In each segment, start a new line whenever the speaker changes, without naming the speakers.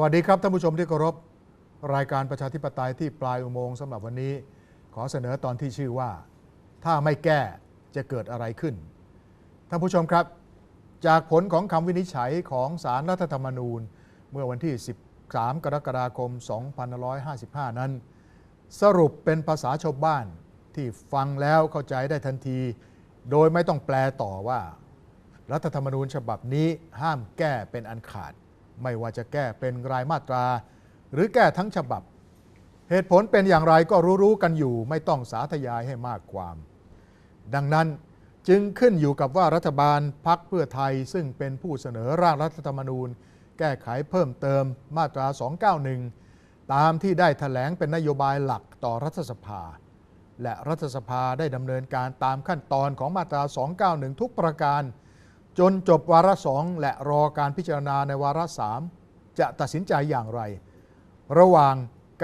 วัสดีครับท่านผู้ชมที่เคารพรายการประชาธิปไตยที่ปลายอุโมงค์สำหรับวันนี้ ขอเสนอตอนที่ชื่อว่า ถ้าไม่แก้จะเกิดอะไรขึ้น ท่านผู้ชมครับ จากผลของคำวินิจฉัยของสารรัฐธรรมนูญ เมื่อวันที่ 13 กรกฎาคม 2555 นั้น สรุปเป็นภาษาชาวบ้านที่ฟังแล้วเข้าใจได้ทันที โดยไม่ต้องแปลต่อว่า รัฐธรรมนูญฉบับนี้ห้ามแก้เป็นอันขาด ไม่ว่าจะแก้เป็นรายมาตรา หรือแก้ทั้งฉบับ เหตุผลเป็นอย่างไรก็รู้ๆกันอยู่ ไม่ต้องสาธยายให้มากความ ดังนั้นจึงขึ้นอยู่กับว่ารัฐบาลพักเพื่อไทยซึ่งเป็นผู้เสนอร่างรัฐธรรมนูญ แก้ไขเพิ่มเติมมาตรา 291 ตามที่ได้ถแถลงเป็นนโยบายหลักต่อรัฐสภา และรัฐสภาได้ดำเนินการตามขั้นตอนของมาตรา 291 ทุกประการ จนจบวาระสองและรอการพิจารณาในวาระสามจะตัดสินใจอย่างไร ระหว่าง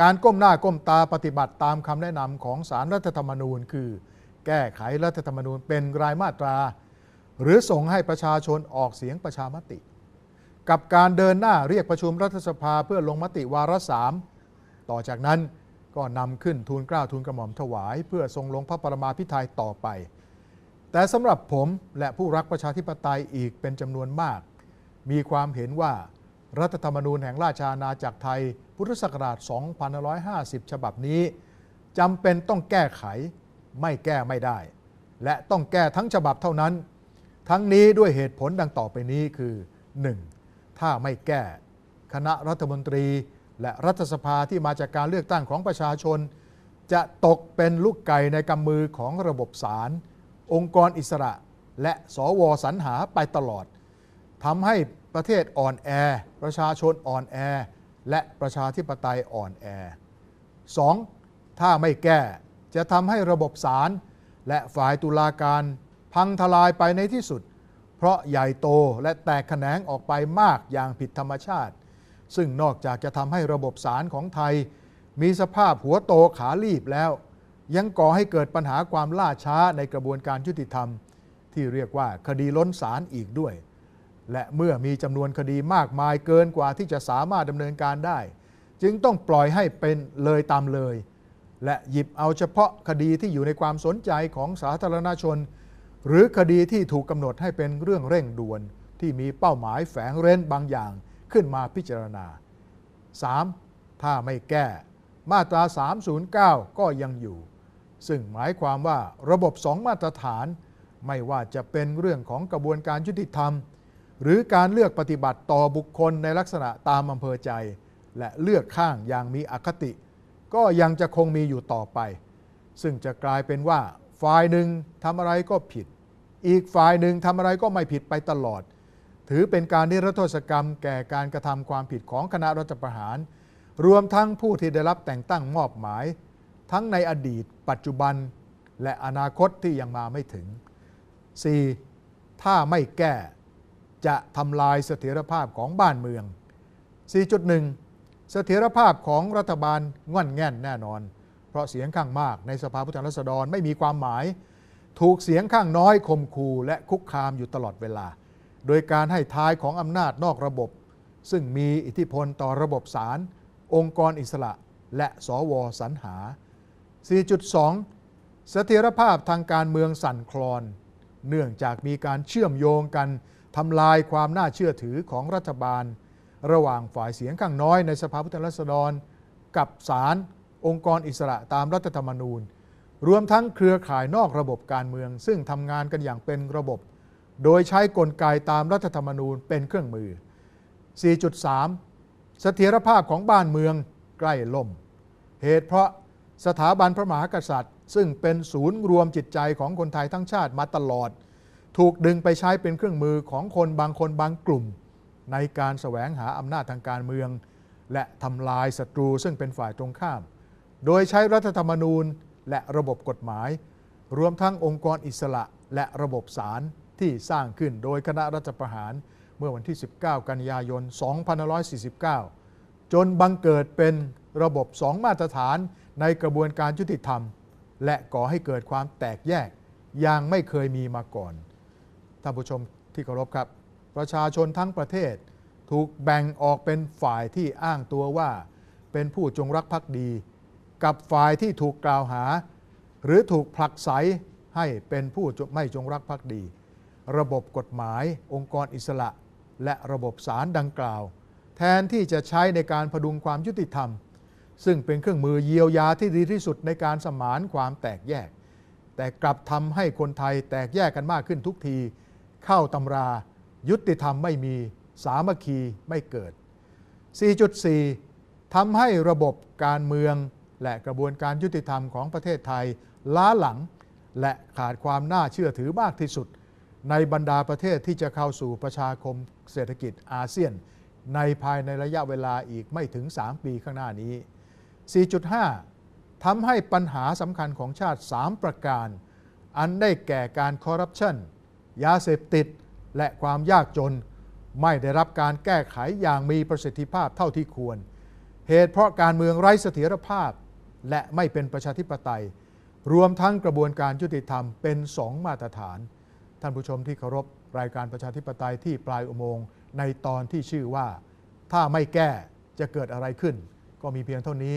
การก้มหน้าก้มตาปฏิบัติตามคำแนะนำของสารรัฐธรรมนูญ คือ แก้ไขรัฐธรรมนูญเป็นรายมาตรา หรือส่งให้ประชาชนออกเสียงประชามติ กับการเดินหน้าเรียกประชุมรัฐสภาเพื่อลงมติวาระสามต่อจากนั้นก็นำขึ้นทูลเกล้าทูลกระหม่อมถวาย เพื่อทรงลงพระปรมาภิไธยต่อไป แต่สำหรับผมและผู้รักประชาธิปไตยอีกเป็นจำนวนมาก มีความเห็นว่ารัฐธรรมนูญแห่งราชอาณาจักรไทย พุทธศักราช 2550 ฉบับนี้จำเป็นต้องแก้ไขไม่แก้ไม่ได้ และต้องแก้ทั้งฉบับเท่านั้น ทั้งนี้ด้วยเหตุผลดังต่อไปนี้คือ 1. ถ้าไม่แก้ คณะรัฐมนตรี และรัฐสภาที่มาจากการเลือกตั้งของประชาชน จะตกเป็นลูกไก่ในกำมือของระบบศาล องค์กรอิสระ และสวสรรหาไปตลอดทำให้ประเทศอ่อนแอ ประชาชนอ่อนแอ และประชาธิปไตยอ่อนแอ 2. ถ้าไม่แก้จะทำให้ระบบศาลและฝ่ายตุลาการพังทลายไปในที่สุด เพราะใหญ่โตและแตกแขนงออกไปมากอย่างผิดธรรมชาติ ซึ่งนอกจากจะทำให้ระบบศาลของไทย มีสภาพหัวโตขาลีบแล้ว ยังก่อให้เกิดปัญหาความล่าช้าในกระบวนการยุติธรรม ที่เรียกว่าคดีล้นศาลอีกด้วย และเมื่อมีจำนวนคดีมากมายเกินกว่าที่จะสามารถดำเนินการได้ จึงต้องปล่อยให้เป็นเลยตามเลย และหยิบเอาเฉพาะคดีที่อยู่ในความสนใจของสาธารณชน หรือคดีที่ถูกกำหนดให้เป็นเรื่องเร่งด่วน ที่มีเป้าหมายแฝงเร้นบางอย่างขึ้นมาพิจารณา 3. ถ้าไม่แก้ มาตรา 309 ก็ยังอยู่ ซึ่งหมายความว่าระบบสองมาตรฐาน ไม่ว่าจะเป็นเรื่องของกระบวนการยุติธรรม หรือการเลือกปฏิบัติต่อบุคคลในลักษณะตามอำเภอใจ และเลือกข้างอย่างมีอคติ ก็ยังจะคงมีอยู่ต่อไป ซึ่งจะกลายเป็นว่าฝ่ายหนึ่งทำอะไรก็ผิด อีกฝ่ายหนึ่งทำอะไรก็ไม่ผิดไปตลอด ถือเป็นการนิรโทษกรรม แก่การกระทำความผิดของคณะรัฐประหาร รวมทั้งผู้ที่ได้รับแต่งตั้งมอบหมาย ทั้งในอดีต ปัจจุบันและอนาคตที่ยังมาไม่ถึง 4. ถ้าไม่แก้จะทำลายเสถียรภาพของบ้านเมือง 4.1 เสถียรภาพของรัฐบาลง่อนแง่นแน่นอน เพราะเสียงข้างมากในสภาผู้แทนราษฎรไม่มีความหมาย ถูกเสียงข้างน้อยข่มขู่และคุกคามอยู่ตลอดเวลา โดยการให้ท้ายของอำนาจนอกระบบ ซึ่งมีอิทธิพลต่อระบบศาลองค์กรอิสระ และสวสรรหา 4.2 เสถียรภาพทางการเมืองสั่นคลอน เนื่องจากมีการเชื่อมโยงกันทำลายความน่าเชื่อถือของรัฐบาล ระหว่างฝ่ายเสียงข้างน้อยในสภาผู้แทนราษฎร กับศาลองค์กรอิสระตามรัฐธรรมนูญ รวมทั้งเครือข่ายนอกระบบการเมือง ซึ่งทำงานกันอย่างเป็นระบบ โดยใช้กลไกตามรัฐธรรมนูญเป็นเครื่องมือ 4.3 เสถียรภาพของบ้านเมืองใกล้ล่ม เหตุเพราะ สถาบันพระมหากษัตริย์ ซึ่งเป็นศูนย์รวมจิตใจของคนไทยทั้งชาติมาตลอด ถูกดึงไปใช้เป็นเครื่องมือของคนบางคนบางกลุ่ม ในการแสวงหาอำนาจทางการเมือง และทำลายศัตรูซึ่งเป็นฝ่ายตรงข้าม โดยใช้รัฐธรรมนูญและระบบกฎหมาย รวมทั้งองค์กรอิสระและระบบศาลที่สร้างขึ้นโดยคณะรัฐประหารเมื่อวันที่ 19 กันยายน 2549 จนบังเกิดเป็นระบบสองมาตรฐาน ในกระบวนการยุติธรรม และก่อให้เกิดความแตกแยกอย่างไม่เคยมีมาก่อน ท่านผู้ชมที่เคารพครับ ประชาชนทั้งประเทศ ถูกแบ่งออกเป็นฝ่ายที่อ้างตัวว่า เป็นผู้จงรักภักดี กับฝ่ายที่ถูกกล่าวหา หรือถูกผลักไสให้เป็นผู้ไม่จงรักภักดี ระบบกฎหมาย องค์กรอิสระ และระบบศาลดังกล่าว แทนที่จะใช้ในการพดุงความยุติธรรม ซึ่งเป็นเครื่องมือเยียวยาที่ดีที่สุดในการสมานความแตกแยก แต่กลับทำให้คนไทยแตกแยกกันมากขึ้นทุกที เข้าตำรา ยุติธรรมไม่มีสามัคคีไม่เกิด 4.4ทำให้ระบบการเมือง และกระบวนการยุติธรรมของประเทศไทย ล้าหลัง และขาดความน่าเชื่อถือมากที่สุด ในบรรดาประเทศที่จะเข้าสู่ประชาคมเศรษฐกิจอาเซียน ในภายในระยะเวลาอีกไม่ถึง 3 ปีข้างหน้านี้ 4.5 ทำให้ปัญหาสำคัญของชาติ 3 ประการ อันได้แก่การคอร์รัปชันยาเสพติด และความยากจน ไม่ได้รับการแก้ไขอย่างมีประสิทธิภาพเท่าที่ควร เหตุเพราะการเมืองไร้เสถียรภาพ และไม่เป็นประชาธิปไตย รวมทั้งกระบวนการยุติธรรมเป็นสองมาตรฐาน ท่านผู้ชมที่เคารพรายการประชาธิปไตยที่ปลายอุโมงค์ในตอนที่ชื่อว่า ถ้าไม่แก้จะเกิดอะไรขึ้น ก็มีเพียงเท่านี้